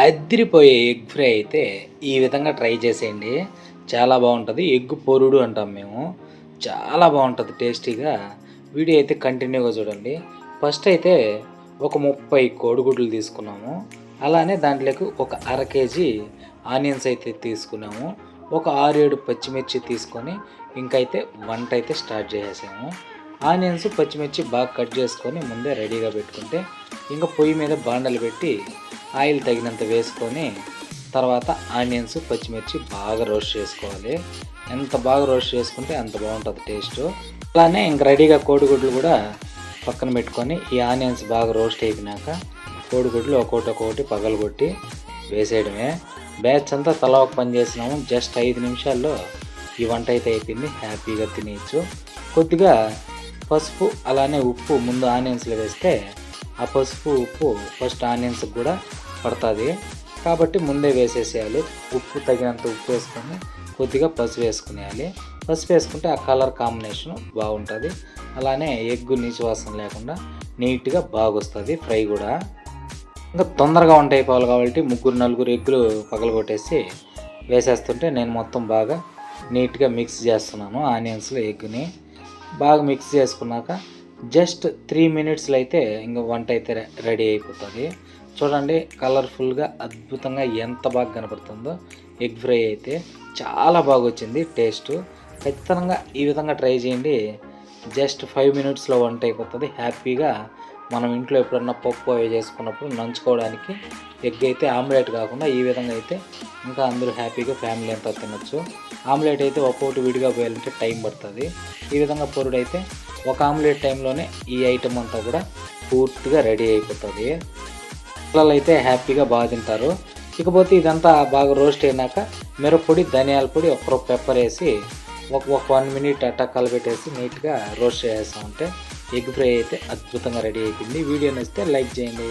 అదిరిపోయే egg fry అయితే ఈ విధంగా ట్రై చేసేయండి. చాలా బాగుంటుంది. ఎగ్ పొరుడు అంటాం మేము. చాలా బాగుంటుంది టేస్టీగా. వీడియో అయితే కంటిన్యూగా చూడండి. ఫస్ట్ అయితే ఒక ముప్పై కోడిగుడ్లు తీసుకున్నాము. అలానే దాంట్లోకి ఒక అర కేజీ ఆనియన్స్ అయితే తీసుకున్నాము. ఒక ఆరు ఏడు పచ్చిమిర్చి తీసుకొని ఇంకైతే వంట అయితే స్టార్ట్ చేసేసాము. ఆనియన్స్ పచ్చిమిర్చి బాగా కట్ చేసుకొని ముందే రెడీగా పెట్టుకుంటే ఇంకా పొయ్యి మీద బాండలు పెట్టి ఆయిల్ తగినంత వేసుకొని తర్వాత ఆనియన్స్ పచ్చిమిర్చి బాగా రోస్ట్ చేసుకోవాలి. ఎంత బాగా రోస్ట్ చేసుకుంటే అంత బాగుంటుంది టేస్ట్. అలానే ఇంక రెడీగా కోడిగుడ్లు కూడా పక్కన పెట్టుకొని ఈ ఆనియన్స్ బాగా రోస్ట్ అయిపోయినాక కోడిగుడ్లు ఒక్కొక్కటి ఒక్కొక్కటి పగలగొట్టి వేసేయడమే. బ్యాచ్ అంతా తలా ఒక పని చేసినాము. జస్ట్ ఐదు నిమిషాల్లో ఈ వంట అయితే అయిపోయింది. హ్యాపీగా తినేయచ్చు. కొద్దిగా పసుపు అలానే ఉప్పు ముందు ఆనియన్స్లో వేస్తే ఆ పసుపు ఉప్పు ఫస్ట్ ఆనియన్స్కి కూడా పడుతుంది. కాబట్టి ముందే వేసేసేయాలి. ఉప్పు తగినంత ఉప్పు వేసుకొని కొద్దిగా పసుపు వేసుకునేయాలి. పసుపు వేసుకుంటే ఆ కలర్ కాంబినేషన్ బాగుంటుంది. అలానే ఎగ్గు నీచు వాసన లేకుండా నీట్గా బాగొస్తుంది ఫ్రై కూడా. ఇంకా తొందరగా వంట అయిపోవాలి కాబట్టి ముగ్గురు నలుగురు ఎగ్గులు పగలగొట్టేసి వేసేస్తుంటే నేను మొత్తం బాగా నీట్గా మిక్స్ చేస్తున్నాను ఆనియన్స్లో ఎగ్గుని. బాగా మిక్స్ చేసుకున్నాక జస్ట్ త్రీ మినిట్స్లో అయితే ఇంకా వంట అయితే రెడీ అయిపోతుంది. చూడండి కలర్ఫుల్గా అద్భుతంగా ఎంత బాగా కనపడుతుందో. ఎగ్ ఫ్రై అయితే చాలా బాగా వచ్చింది టేస్ట్. ఖచ్చితంగా ఈ విధంగా ట్రై చేయండి. జస్ట్ ఫైవ్ మినిట్స్లో వంట అయిపోతుంది హ్యాపీగా మనం ఇంట్లో ఎప్పుడన్నా పప్పు అవి చేసుకున్నప్పుడు నంచుకోవడానికి ఎగ్ అయితే ఆమ్లెట్ కాకుండా ఈ విధంగా అయితే ఇంకా అందరూ హ్యాపీగా ఫ్యామిలీ అంతా తినొచ్చు. ఆమ్లెట్ అయితే ఒక్కొక్కటి విడిగా పోయాలంటే టైం పడుతుంది. ఈ విధంగా పొరుడు అయితే ఒక ఆమ్లెట్ టైంలోనే ఈ ఐటెం అంతా కూడా పూర్తిగా రెడీ అయిపోతుంది. పిల్లలు అయితే హ్యాపీగా బాగా తింటారు. ఇకపోతే ఇదంతా బాగా రోస్ట్ అయినాక మిరప్పొడి ధనియాల పొడి ఒక్కరో పెప్పర్ వేసి ఒక ఒక వన్ మినిట్ అట్టా కలబెట్టేసి నీట్గా రోస్ట్ చేసేస్తామంటే ఎగ్ ఫ్రై అయితే అద్భుతంగా రెడీ అయిపోయింది. వీడియో నచ్చితే లైక్ చేయండి.